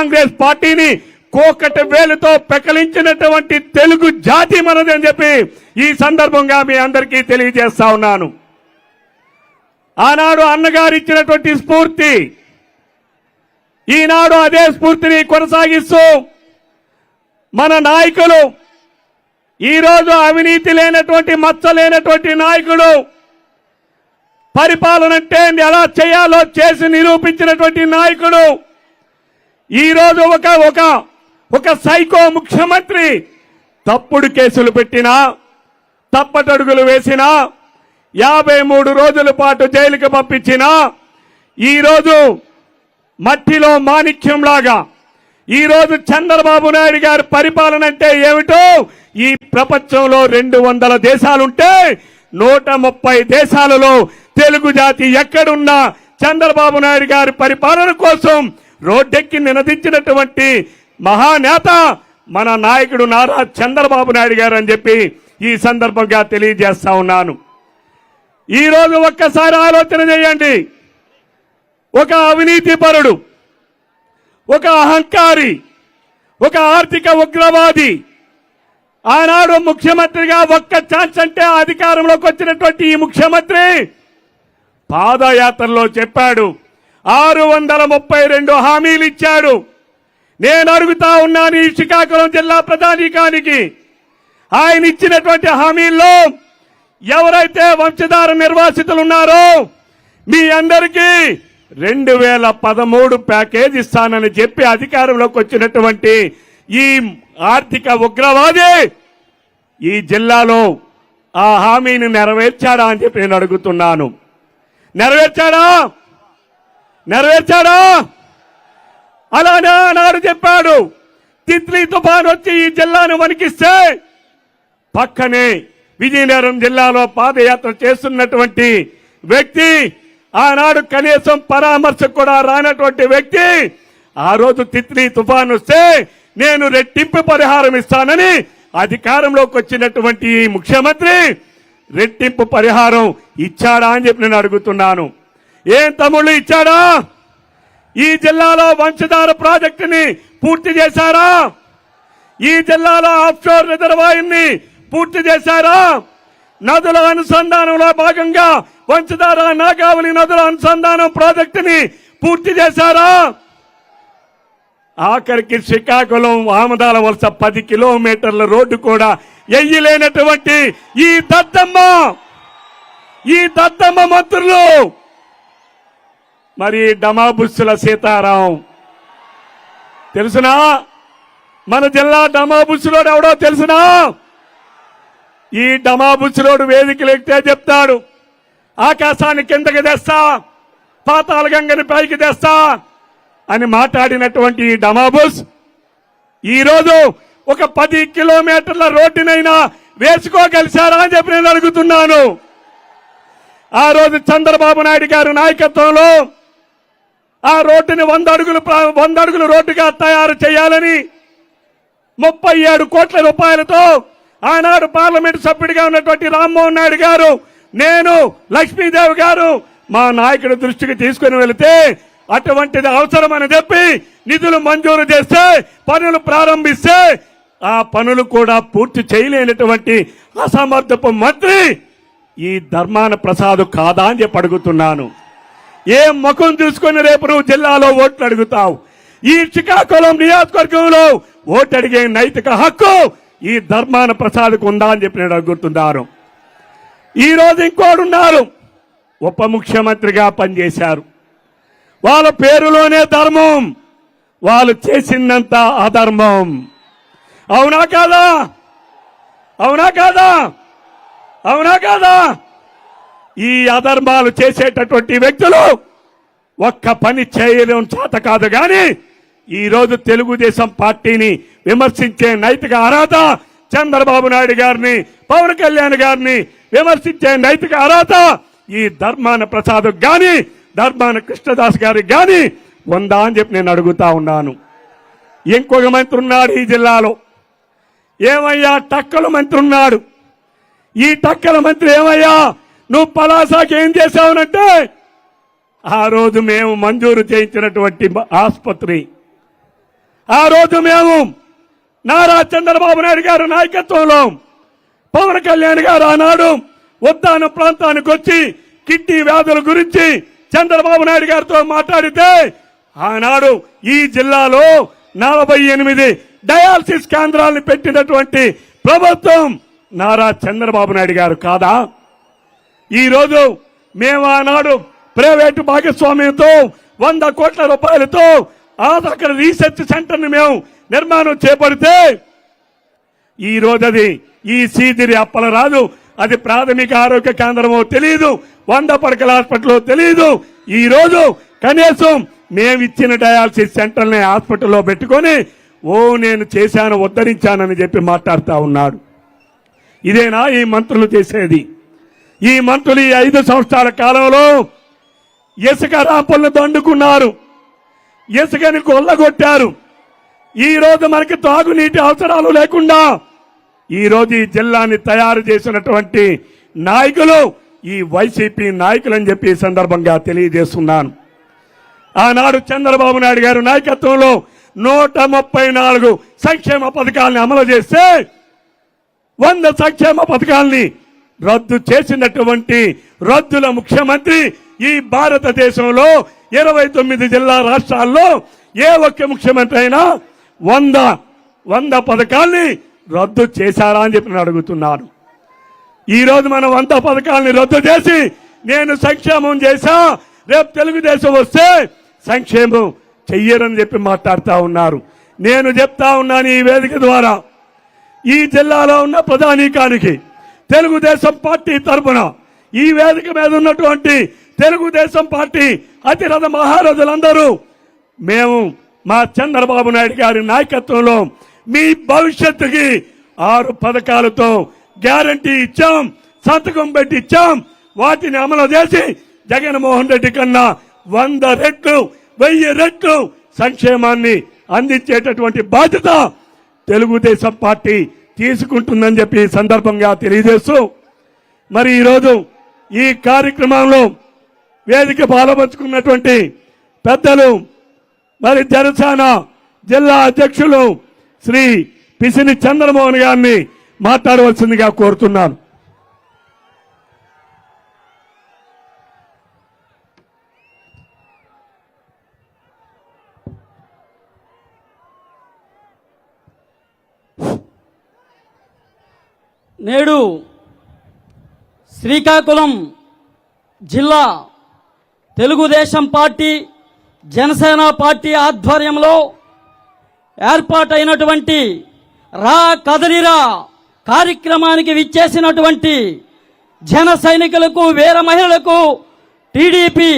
కాంగ్రెస్ పార్టీని కోకటి వేలుతో పెకలించినటువంటి తెలుగు జాతి మనది అని చెప్పి ఈ సందర్భంగా మీ అందరికీ తెలియజేస్తా ఉన్నాను. ఆనాడు అన్నగారు ఇచ్చినటువంటి స్ఫూర్తి ఈనాడు అదే స్ఫూర్తిని కొనసాగిస్తూ మన నాయకులు ఈరోజు అవినీతి లేనటువంటి మచ్చ లేనటువంటి నాయకుడు పరిపాలన అంటే ఎలా చేయాలో చేసి నిరూపించినటువంటి నాయకుడు ఈరోజు ఒక ఒక ఒక సైకో ముఖ్యమంత్రి తప్పుడు కేసులు పెట్టినా తప్పటడుగులు వేసినా యాభై మూడు రోజుల పాటు జైలుకి పంపించినా ఈరోజు మట్టిలో మాణిక్యంలాగా ఈరోజు చంద్రబాబు నాయుడు గారి పరిపాలన అంటే ఏమిటో ఈ ప్రపంచంలో రెండు వందల దేశాలుంటే నూట ముప్పై దేశాలలో తెలుగు జాతి ఎక్కడున్నా చంద్రబాబు నాయుడు గారి పరిపాలన కోసం రోడ్డెక్కి నినదించినటువంటి మహానేత మన నాయకుడు నారా చంద్రబాబు నాయుడు గారు అని చెప్పి ఈ సందర్భంగా తెలియజేస్తా ఉన్నాను. ఈ రోజు ఒక్కసారి ఆలోచన చేయండి. ఒక అవినీతి పరుడు ఒక అహంకారి ఒక ఆర్థిక ఉగ్రవాది ఆనాడు ముఖ్యమంత్రిగా ఒక్క ఛాన్స్ అంటే అధికారంలోకి వచ్చినటువంటి ఈ ముఖ్యమంత్రి పాదయాత్రలో చెప్పాడు. ఆరు వందల ముప్పై రెండు హామీలు ఇచ్చాడు నేను అడుగుతా ఉన్నాను ఈ శ్రీకాకుళం జిల్లా ప్రధానికానికి ఆయన ఇచ్చినటువంటి హామీల్లో ఎవరైతే వంశధార నిర్వాసితులు ఉన్నారో మీ అందరికీ రెండు వేల పదమూడు ప్యాకేజ్ ఇస్తానని చెప్పి అధికారంలోకి వచ్చినటువంటి ఈ ఆర్థిక ఉగ్రవాది ఈ జిల్లాలో ఆ హామీని నెరవేర్చాడా అని చెప్పి నేను అడుగుతున్నాను. నెరవేర్చాడా? నెరవేర్చాడా? అలానే ఆనాడు చెప్పాడు. తిత్లీ తుఫాన్ వచ్చి ఈ జిల్లాను వణికిస్తే పక్కనే విజయనగరం జిల్లాలో పాదయాత్ర చేస్తున్నటువంటి వ్యక్తి ఆనాడు కనీసం పరామర్శ కూడా రానటువంటి వ్యక్తి ఆ రోజు తిత్లీ తుఫాన్ వస్తే నేను రెట్టింపు పరిహారం ఇస్తానని అధికారంలోకి వచ్చినటువంటి ముఖ్యమంత్రి రెట్టింపు పరిహారం ఇచ్చాడా అని చెప్పి నేను అడుగుతున్నాను. ఏం తమ్ముళ్ళు ఇచ్చాడా? ఈ జిల్లాలో వంశధార ప్రాజెక్టుని పూర్తి చేశారా? ఈ జిల్లాలో ఆఫ్షోర్ రిజర్వాయర్ని పూర్తి చేశారా? నదుల అనుసంధానంలో భాగంగా వంశధార నాగావళి నదుల అనుసంధానం ప్రాజెక్టుని పూర్తి చేశారా? ఆఖరికి శ్రీకాకుళం ఆమదాల వలస పది కిలోమీటర్ల రోడ్డు కూడా ఎయ్యలేనటువంటి ఈ దద్దమ్మ! ఈ దద్దమ్మ మంత్రులు! మరి డమాబుస్సుల సీతారాం. తెలుసునా? మన జిల్లా డమాబుస్సులోడు ఎవడో తెలుసునా? ఈ డమాబుస్సులోడు వేదికలు ఎక్కితే చెప్తాడు ఆకాశాన్ని కిందకి తెస్తా పాతాల గంగని పైకి తెస్తా అని మాట్లాడినటువంటి ఈ డమాబుస్ ఈరోజు ఒక పది కిలోమీటర్ల రోడ్డునైనా వేసుకోగలిశారా అని చెప్పి నేను అడుగుతున్నాను. ఆ రోజు చంద్రబాబు నాయుడు గారి నాయకత్వంలో ఆ రోడ్డుని వంద అడుగులు వంద అడుగులు రోడ్డుగా తయారు చేయాలని ముప్పై ఏడు కోట్ల రూపాయలతో ఆనాడు పార్లమెంట్ సభ్యుడిగా ఉన్నటువంటి రామ్మోహన్ నాయుడు గారు నేను లక్ష్మీదేవి గారు మా నాయకుడి దృష్టికి తీసుకుని వెళితే అటువంటిది అవసరమని చెప్పి నిధులు మంజూరు చేస్తే పనులు ప్రారంభిస్తే ఆ పనులు కూడా పూర్తి చేయలేనటువంటి అసమర్థపు మంత్రి ఈ ధర్మాన ప్రసాద్ కాదా అని చెప్పి అడుగుతున్నాను. ఏ ముఖం చూసుకొని రేపు నువ్వు జిల్లాలో ఓట్లు అడుగుతావు? ఈ శ్రీకాకుళం నియోజకవర్గంలో ఓటు అడిగే నైతిక హక్కు ఈ ధర్మాన ప్రసాద్కు ఉందా అని చెప్పి నేను అడుగుతున్నారు. ఈ రోజు ఇంకోడు ఉన్నారు ఉప ముఖ్యమంత్రిగా పనిచేశారు. వాళ్ళ పేరులోనే ధర్మం వాళ్ళు చేసిందంత అధర్మం. అవునా కాదా? అవునా కాదా? అవునా కాదా? ఈ అధర్మాలు చేసేటటువంటి వ్యక్తులు ఒక్క పని చేయడం చేత కాదు కానీ ఈరోజు తెలుగుదేశం పార్టీని విమర్శించే నైతిక అర్హత చంద్రబాబు నాయుడు గారిని పవన్ కళ్యాణ్ గారిని విమర్శించే నైతిక అర్హత ఈ ధర్మాన ప్రసాద్ గాని ధర్మాన కృష్ణదాస్ గారికి గాని ఉందా అని చెప్పి నేను అడుగుతా ఉన్నాను. ఇంకొక మంత్రి ఉన్నాడు ఈ జిల్లాలో. ఏమయ్యా? టక్కల మంత్రి ఉన్నాడు. ఈ టక్కల మంత్రి ఏమయ్యా? నువ్వు పలాసాకి ఏం చేసావునంటే ఆ రోజు మేము మంజూరు చేయించినటువంటి ఆసుపత్రి. ఆ రోజు మేము నారా చంద్రబాబు నాయుడు గారి నాయకత్వంలో పవన్ కళ్యాణ్ గారు ఆనాడు ఉద్దాన ప్రాంతానికి వచ్చి కిడ్నీ వ్యాధుల గురించి చంద్రబాబు నాయుడు గారితో మాట్లాడితే ఆనాడు ఈ జిల్లాలో నలభై ఎనిమిది డయాలసిస్ కేంద్రాలను పెట్టినటువంటి ప్రభుత్వం నారా చంద్రబాబు నాయుడు గారు కాదా? ఈరోజు మేము ఆనాడు ప్రైవేటు భాగస్వామ్యంతో వంద కోట్ల రూపాయలతో ఆ అక్కడ రీసెర్చ్ సెంటర్ని మేము నిర్మాణం చేపడితే ఈ రోజు అది ఈ సీదిరి అప్పల రాదు. అది ప్రాథమిక ఆరోగ్య కేంద్రమో తెలియదు వంద పడకల హాస్పిటల్ తెలియదు ఈ రోజు కనీసం మేము ఇచ్చిన డయాలసిస్ సెంటర్ని హాస్పిటల్లో పెట్టుకొని ఓ నేను చేశాను ఉద్ధరించానని చెప్పి మాట్లాడుతూ ఉన్నాడు ఇదేనా ఈ మంత్రులు చేసేది? ఈ మంత్రులు ఈ ఐదు సంవత్సరాల కాలంలో ఇసుక రాపలను దండుకున్నారు. ఇసుకని కొల్లగొట్టారు ఈరోజు మనకి తాగునీటి అవసరాలు లేకుండా ఈరోజు ఈ జిల్లాని తయారు చేసినటువంటి నాయకులు ఈ వైసీపీ నాయకులు అని చెప్పి సందర్భంగా తెలియజేస్తున్నాను. ఆనాడు చంద్రబాబు నాయుడు గారి నాయకత్వంలో నూట ముప్పై నాలుగు సంక్షేమ పథకాలను అమలు చేస్తే వంద సంక్షేమ పథకాల్ని రద్దు చేసినటువంటి రద్దుల ముఖ్యమంత్రి ఈ భారతదేశంలో ఇరవై తొమ్మిది జిల్లా రాష్ట్రాల్లో ఏ ఒక్క ముఖ్యమంత్రి అయినా వంద వంద పథకాల్ని రద్దు చేశారా అని చెప్పి నేను అడుగుతున్నాను. ఈరోజు మనం వంద పథకాల్ని రద్దు చేసి నేను సంక్షేమం చేశా రేపు తెలుగుదేశం వస్తే సంక్షేమం చెయ్యరని చెప్పి మాట్లాడుతూ ఉన్నారు. నేను చెప్తా ఉన్నాను ఈ వేదిక ద్వారా. ఈ జిల్లాలో ఉన్న ప్రధానికానికి తెలుగుదేశం పార్టీ తరపున ఈ వేదిక మీద ఉన్నటువంటి తెలుగుదేశం పార్టీ అతిరథ మహారాజులందరూ మేము మా చంద్రబాబు నాయుడు గారి నాయకత్వంలో మీ భవిష్యత్తుకి ఆరు పథకాలతో గ్యారంటీ ఇచ్చాం సంతకం పెట్టి ఇచ్చాం వాటిని అమలు చేసి జగన్మోహన్ రెడ్డి కన్నా వంద రెట్లు వెయ్యి రెట్లు సంక్షేమాన్ని అందించేటటువంటి బాధ్యత తెలుగుదేశం పార్టీ తీసుకుంటుందని చెప్పి సందర్భంగా తెలియజేస్తూ మరి ఈరోజు ఈ కార్యక్రమంలో వేదిక పాల్పంచుకున్నటువంటి పెద్దలు మరి జనసేన జిల్లా అధ్యక్షులు శ్రీ పిసిని చంద్రమోహన్ గారిని మాట్లాడవలసిందిగా కోరుతున్నాను. నేడు శ్రీకాకుళం జిల్లా తెలుగుదేశం పార్టీ జనసేన పార్టీ ఆధ్వర్యంలో ఏర్పాటైనటువంటి రా కదలిరా కార్యక్రమానికి విచ్చేసినటువంటి జన సైనికులకు వీర మహిళలకు టీడీపీ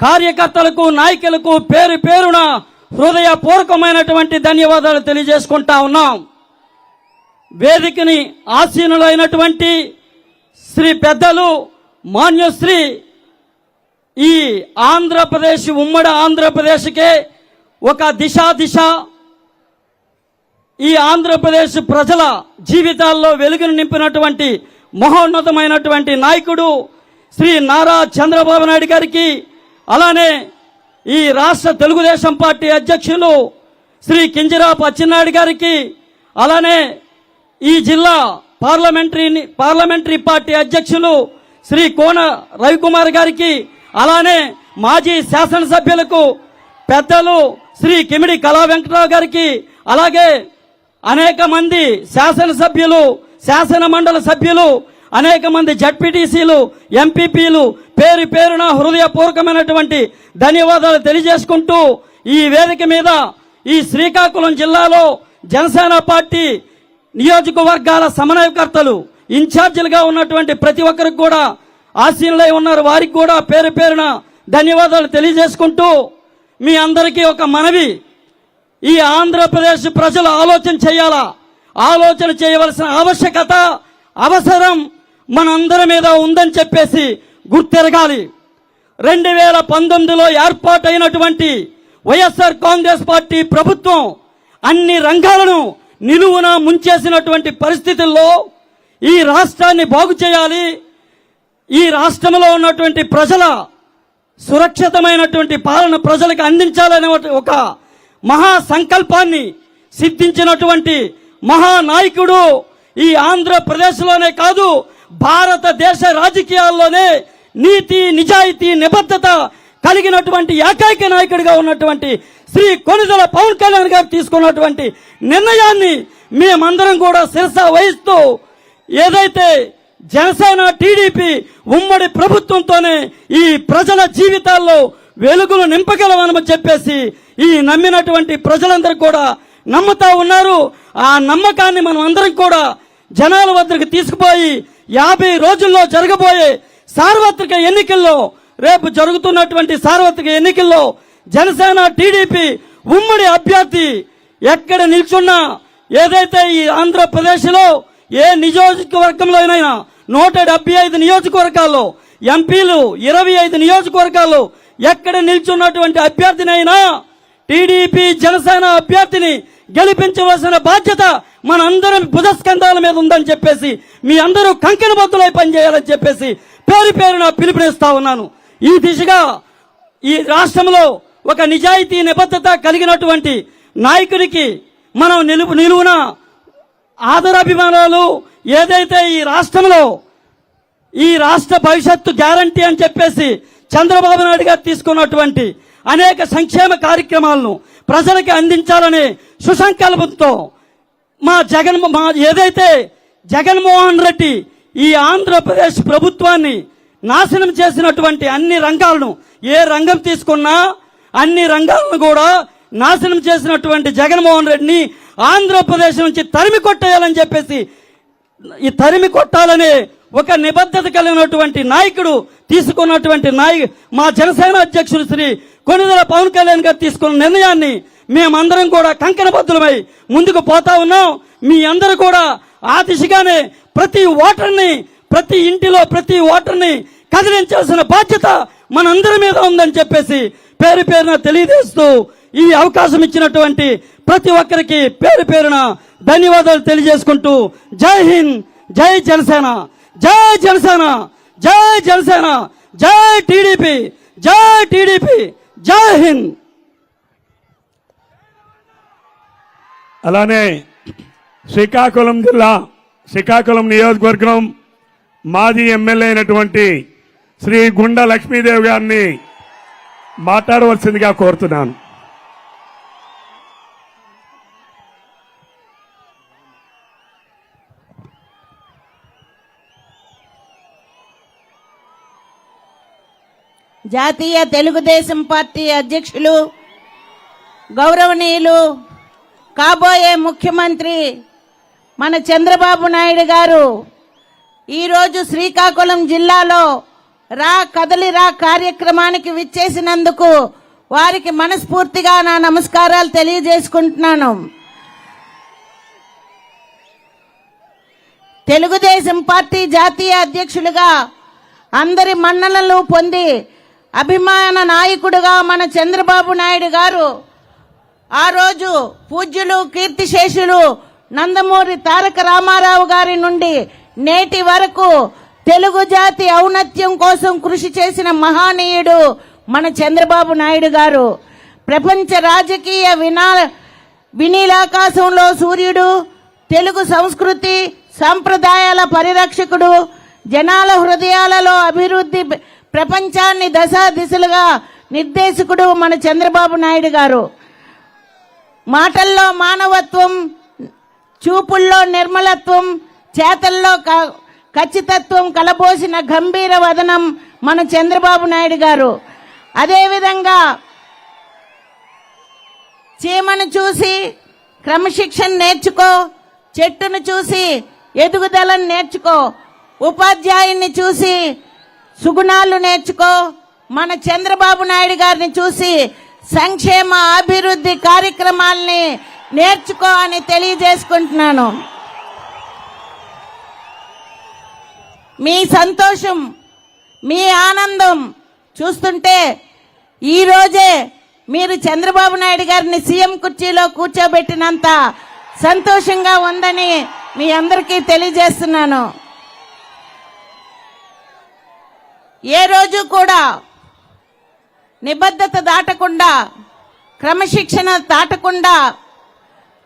కార్యకర్తలకు నాయకులకు పేరు పేరున హృదయపూర్వకమైనటువంటి ధన్యవాదాలు తెలియజేసుకుంటా ఉన్నాం. వేదికని ఆసీనులైనటువంటి శ్రీ పెద్దలు మాన్యశ్రీ ఈ ఆంధ్రప్రదేశ్ ఉమ్మడి ఆంధ్రప్రదేశ్కే ఒక దిశ దిశ ఈ ఆంధ్రప్రదేశ్ ప్రజల జీవితాల్లో వెలుగును నింపినటువంటి మహోన్నతమైనటువంటి నాయకుడు శ్రీ నారా చంద్రబాబు నాయుడు గారికి అలానే ఈ రాష్ట్ర తెలుగుదేశం పార్టీ అధ్యక్షులు శ్రీ కింజరాపు అచ్చెన్నాయుడు గారికి అలానే ఈ జిల్లా పార్లమెంటరీ పార్లమెంటరీ పార్టీ అధ్యక్షులు శ్రీ కోన రవికుమార్ గారికి అలానే మాజీ శాసనసభ్యులకు పెద్దలు శ్రీ కిమిడి కళా వెంకటరావు గారికి అలాగే అనేక మంది శాసనసభ్యులు శాసన మండలి సభ్యులు అనేక మంది జడ్పీటీసీలు ఎంపీపీలు పేరు పేరున హృదయపూర్వకమైనటువంటి ధన్యవాదాలు తెలియజేసుకుంటూ ఈ వేదిక మీద ఈ శ్రీకాకుళం జిల్లాలో జనసేన పార్టీ నియోజకవర్గాల సమన్వయకర్తలు ఇన్ఛార్జీలుగా ఉన్నటువంటి ప్రతి ఒక్కరికి కూడా ఆశీనులై ఉన్నారు. వారికి కూడా పేరు పేరున ధన్యవాదాలు తెలియజేసుకుంటూ మీ అందరికీ ఒక మనవి. ఈ ఆంధ్రప్రదేశ్ ప్రజలు ఆలోచన చేయాలా? ఆలోచన చేయవలసిన ఆవశ్యకత అవసరం మనందరి మీద ఉందని చెప్పేసి గుర్తెరగాలి. రెండు వేల పంతొమ్మిదిలో ఏర్పాటైనటువంటి వైఎస్ఆర్ కాంగ్రెస్ పార్టీ ప్రభుత్వం అన్ని రంగాలను నిలువున ముంచేసినటువంటి పరిస్థితుల్లో ఈ రాష్ట్రాన్ని బాగు చేయాలి. ఈ రాష్ట్రంలో ఉన్నటువంటి ప్రజల సురక్షితమైనటువంటి పాలన ప్రజలకు అందించాలనే ఒక మహా సంకల్పాన్ని సిద్ధించినటువంటి మహానాయకుడు ఈ ఆంధ్రప్రదేశ్లోనే కాదు భారతదేశ రాజకీయాల్లోనే నీతి నిజాయితీ నిబద్ధత కలిగినటువంటి ఏకైక నాయకుడిగా ఉన్నటువంటి శ్రీ కొనిదల పవన్ కళ్యాణ్ గారు తీసుకున్నటువంటి నిర్ణయాన్ని మేమందరం కూడా శిరస వహిస్తూ ఏదైతే జనసేన టీడీపీ ఉమ్మడి ప్రభుత్వంతోనే ఈ ప్రజల జీవితాల్లో వెలుగులు నింపగలమని చెప్పేసి ఈ నమ్మినటువంటి ప్రజలందరూ కూడా నమ్ముతా ఉన్నారు. ఆ నమ్మకాన్ని మనం అందరం కూడా జనాల వద్దకు తీసుకుపోయి యాభై రోజుల్లో జరగబోయే సార్వత్రిక ఎన్నికల్లో రేపు జరుగుతున్నటువంటి సార్వత్రిక ఎన్నికల్లో జనసేన టీడీపీ ఉమ్మడి అభ్యర్థి ఎక్కడ నిల్చున్నా ఏదైతే ఈ ఆంధ్రప్రదేశ్లో ఏ నియోజకవర్గంలో అయినా నూట డెబ్బై ఐదు నియోజకవర్గాల్లో ఎంపీలు ఇరవై ఐదు నియోజకవర్గాల్లో ఎక్కడ నిల్చున్నటువంటి అభ్యర్థినైనా టీడీపీ జనసేన అభ్యర్థిని గెలిపించవలసిన బాధ్యత మనందరం భుజస్కంధాల మీద ఉందని చెప్పేసి మీ అందరూ కంకెన బద్దులై పనిచేయాలని చెప్పేసి పేరు పేరున పిలుపునిస్తా ఉన్నాను. ఈ దిశగా ఈ రాష్ట్రంలో ఒక నిజాయితీ నిబద్ధత కలిగినటువంటి నాయకునికి మనం నిలుపు నిలువున ఆదరాభిమానాలు ఏదైతే ఈ రాష్ట్రంలో ఈ రాష్ట్ర భవిష్యత్తు గ్యారంటీ అని చెప్పేసి చంద్రబాబు నాయుడు గారు తీసుకున్నటువంటి అనేక సంక్షేమ కార్యక్రమాలను ప్రజలకి అందించాలనే సుసంకల్పంతో మా జగన్ మా ఏదైతే జగన్మోహన్ రెడ్డి ఈ ఆంధ్రప్రదేశ్ ప్రభుత్వాన్ని నాశనం చేసినటువంటి అన్ని రంగాలను ఏ రంగం తీసుకున్నా అన్ని రంగాలను కూడా నాశనం చేసినటువంటి జగన్మోహన్ రెడ్డిని ఆంధ్రప్రదేశ్ నుంచి తరిమి కొట్టేయాలని చెప్పేసి ఈ తరిమి కొట్టాలనే ఒక నిబద్ధత కలిగినటువంటి నాయకుడు తీసుకున్నటువంటి నాయ మా జనసేన అధ్యక్షుడు శ్రీ కొనిదల పవన్ కళ్యాణ్ గారు తీసుకున్న నిర్ణయాన్ని మేమందరం కూడా కంకణబద్ధులమై ముందుకు పోతా ఉన్నాం. మీ అందరూ కూడా ఆ దిశగానే ప్రతి ఓటర్ని ప్రతి ఇంటిలో ప్రతి ఓటర్ని కదిలించాల్సిన బాధ్యత మనందరి మీద ఉందని చెప్పేసి పేరు పేరున తెలియజేస్తూ ఈ అవకాశం ఇచ్చినటువంటి ప్రతి ఒక్కరికి పేరు పేరున ధన్యవాదాలు తెలియజేసుకుంటూ జై హింద్ జై జనసేన జై జనసేన జై జనసేన జై టీడీపీ జై టీడీపీ జై హింద్. అలానే శ్రీకాకుళం జిల్లా శ్రీకాకుళం నియోజకవర్గం మాజీ ఎమ్మెల్యే అయినటువంటి శ్రీ గుండా లక్ష్మీదేవి గారిని మాట్లాడవలసిందిగా కోరుతున్నాను. జాతీయ తెలుగుదేశం పార్టీ అధ్యక్షులు గౌరవనీయులు కాబోయే ముఖ్యమంత్రి మన చంద్రబాబు నాయుడు గారు ఈరోజు శ్రీకాకుళం జిల్లాలో రా కదలి రా కార్యక్రమానికి విచ్చేసినందుకు వారికి మనస్ఫూర్తిగా నా నమస్కారాలు తెలియజేసుకుంటున్నాను. తెలుగుదేశం పార్టీ జాతీయ అధ్యక్షులుగా అందరి మన్ననలు పొంది అభిమాన నాయకుడుగా మన చంద్రబాబు నాయుడు గారు ఆ రోజు పూజ్యులు కీర్తిశేషులు నందమూరి తారక రామారావు గారి నుండి నేటి వరకు తెలుగు జాతి ఔన్నత్యం కోసం కృషి చేసిన మహానీయుడు మన చంద్రబాబు నాయుడు గారు. ప్రపంచ రాజకీయ వినా వినీలాకాశంలో సూర్యుడు తెలుగు సంస్కృతి సాంప్రదాయాల పరిరక్షకుడు జనాల హృదయాలలో అభివృద్ధి ప్రపంచాన్ని దశా దిశలుగా నిర్దేశకుడు మన చంద్రబాబు నాయుడు గారు. మాటల్లో మానవత్వం చూపుల్లో నిర్మలత్వం చేతల్లో ఖచ్చితత్వం కలబోసిన గంభీర వదనం మన చంద్రబాబు నాయుడు గారు. అదేవిధంగా చీమను చూసి క్రమశిక్షణ నేర్చుకో చెట్టును చూసి ఎదుగుదలను నేర్చుకో ఉపాధ్యాయుని చూసి సుగుణాలు నేర్చుకో మన చంద్రబాబు నాయుడు గారిని చూసి సంక్షేమ అభివృద్ధి కార్యక్రమాల్ని నేర్చుకో అని తెలియజేసుకుంటున్నాను. మీ సంతోషం మీ ఆనందం చూస్తుంటే ఈరోజే మీరు చంద్రబాబు నాయుడు గారిని సీఎం కుర్చీలో కూర్చోబెట్టినంత సంతోషంగా ఉందని మీ అందరికీ తెలియజేస్తున్నాను. ఏ రోజు కూడా నిబద్ధత దాటకుండా క్రమశిక్షణ దాటకుండా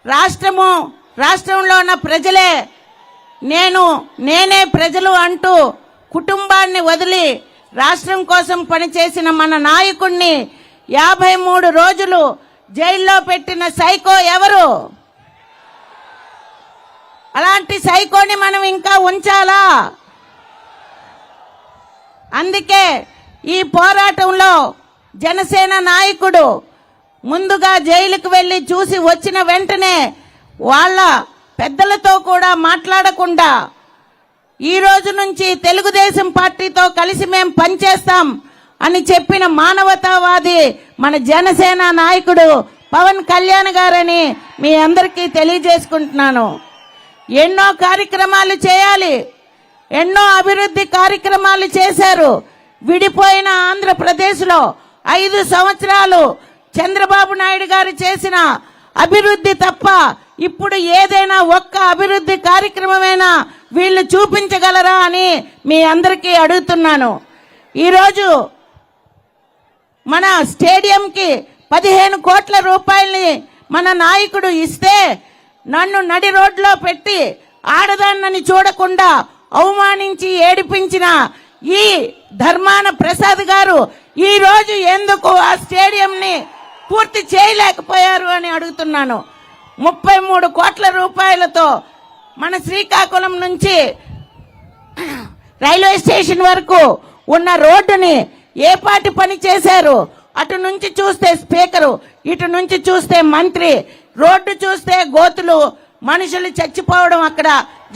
రాష్ట్రము రాష్ట్రంలో ఉన్న ప్రజలే నేను నేనే ప్రజలు అంటూ కుటుంబాన్ని వదిలి రాష్ట్రం కోసం పనిచేసిన మన నాయకుణ్ణి యాభై మూడు రోజులు జైల్లో పెట్టిన సైకో ఎవరు? అలాంటి సైకోని మనం ఇంకా ఉంచాలా? అందుకే ఈ పోరాటంలో జనసేన నాయకుడు ముందుగా జైలుకు వెళ్ళి చూసి వచ్చిన వెంటనే వాళ్ళ పెద్దలతో కూడా మాట్లాడకుండా ఈ రోజు నుంచి తెలుగుదేశం పార్టీతో కలిసి మేము పనిచేస్తాం అని చెప్పిన మానవతావాది మన జనసేన నాయకుడు పవన్ కళ్యాణ్ గారని మీ అందరికీ తెలియజేసుకుంటున్నాను. ఎన్నో కార్యక్రమాలు చేయాలి. ఎన్నో అభివృద్ధి కార్యక్రమాలు చేశారు. విడిపోయిన ఆంధ్రప్రదేశ్లో ఐదు సంవత్సరాలు చంద్రబాబు నాయుడు గారు చేసిన అభివృద్ధి తప్ప ఇప్పుడు ఏదైనా ఒక్క అభివృద్ధి కార్యక్రమమైనా వీళ్ళు చూపించగలరా అని మీ అందరికీ అడుగుతున్నాను. ఈరోజు మన స్టేడియంకి పదిహేను కోట్ల రూపాయల్ని మన నాయకుడు ఇస్తే నన్ను నడి రోడ్లో పెట్టి ఆడదాన్నని చూడకుండా అవమానించి ఏడిపించిన ఈ ధర్మాన ప్రసాద్ గారు ఈ రోజు ఎందుకు ఆ స్టేడియంని పూర్తి చేయలేకపోయారు అని అడుగుతున్నాను. ముప్పై మూడు కోట్ల రూపాయలతో మన శ్రీకాకుళం నుంచి రైల్వే స్టేషన్ వరకు ఉన్న రోడ్డుని ఏ పాటి పని చేశారు? అటు నుంచి చూస్తే స్పీకరు ఇటు నుంచి చూస్తే మంత్రి రోడ్డు చూస్తే గోతులు మనుషులు చచ్చిపోవడం అక్కడ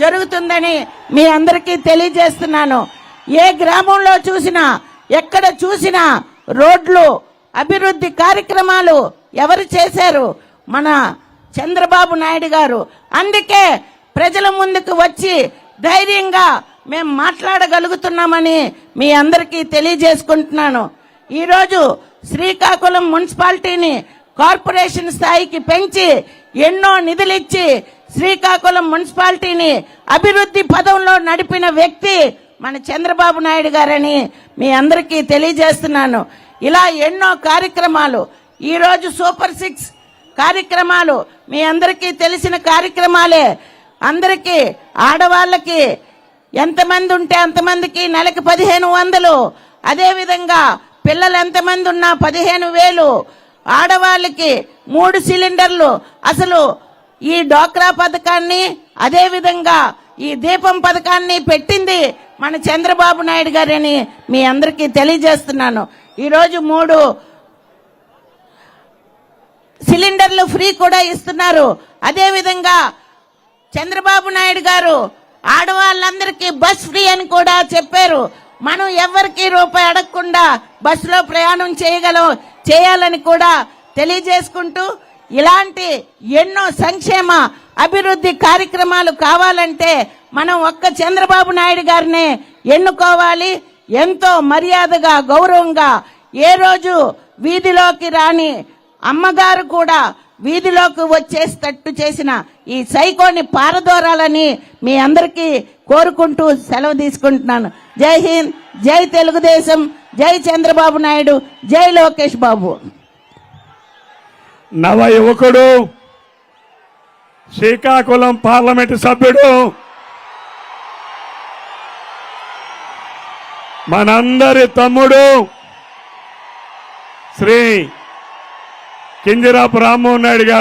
జరుగుతుందని మీ అందరికీ తెలియజేస్తున్నాను. ఏ గ్రామంలో చూసినా ఎక్కడ చూసినా రోడ్లు అభివృద్ధి కార్యక్రమాలు ఎవరు చేశారు? మన చంద్రబాబు నాయుడు గారు. అందుకే ప్రజల ముందుకు వచ్చి ధైర్యంగా మేము మాట్లాడగలుగుతున్నామని మీ అందరికీ తెలియజేసుకుంటున్నాను. ఈరోజు శ్రీకాకుళం మున్సిపాలిటీని కార్పొరేషన్ స్థాయికి పెంచి ఎన్నో నిధులిచ్చి శ్రీకాకుళం మున్సిపాలిటీని అభివృద్ధి పదంలో నడిపిన వ్యక్తి మన చంద్రబాబు నాయుడు గారని మీ అందరికీ తెలియజేస్తున్నాను. ఇలా ఎన్నో కార్యక్రమాలు. ఈరోజు సూపర్ సిక్స్ కార్యక్రమాలు. మీ అందరికీ తెలిసిన కార్యక్రమాలే. అందరికీ ఆడవాళ్ళకి ఎంతమంది ఉంటే అంతమందికి నెలకి పదిహేను వందలు. అదేవిధంగా పిల్లలు ఎంతమంది ఉన్నా పదిహేను వేలు. ఆడవాళ్ళకి మూడు సిలిండర్లు. అసలు ఈ డోక్రా పథకాన్ని అదేవిధంగా ఈ దీపం పథకాన్ని పెట్టింది మన చంద్రబాబు నాయుడు గారని మీ అందరికీ తెలియజేస్తున్నాను. ఈరోజు మూడు సిలిండర్లు ఫ్రీ కూడా ఇస్తున్నారు. అదేవిధంగా చంద్రబాబు నాయుడు గారు ఆడవాళ్ళందరికీ బస్ ఫ్రీ అని కూడా చెప్పారు. మనం ఎవరికి రూపాయి అడగకుండా బస్సులో ప్రయాణం చేయగలం చేయాలని కూడా తెలియజేసుకుంటూ ఇలాంటి ఎన్నో సంక్షేమ అభివృద్ధి కార్యక్రమాలు కావాలంటే మనం ఒక్క చంద్రబాబు నాయుడు గారినే ఎన్నుకోవాలి. ఎంతో మర్యాదగా గౌరవంగా ఏ రోజు వీధిలోకి రాని అమ్మగారు కూడా వీధిలోకి వచ్చేటట్టు చేసిన ఈ సైకోని పారదోరాలని మీ అందరికీ కోరుకుంటూ సెలవు తీసుకుంటున్నాను. జై హింద్ జై తెలుగుదేశం జై చంద్రబాబు నాయుడు జై లోకేష్ బాబు. నవ యువకుడు శ్రీకాకుళం పార్లమెంటు సభ్యుడు మనందరి తమ్ముడు శ్రీ కింజరాపు రామ్మోహన్ నాయుడు గారు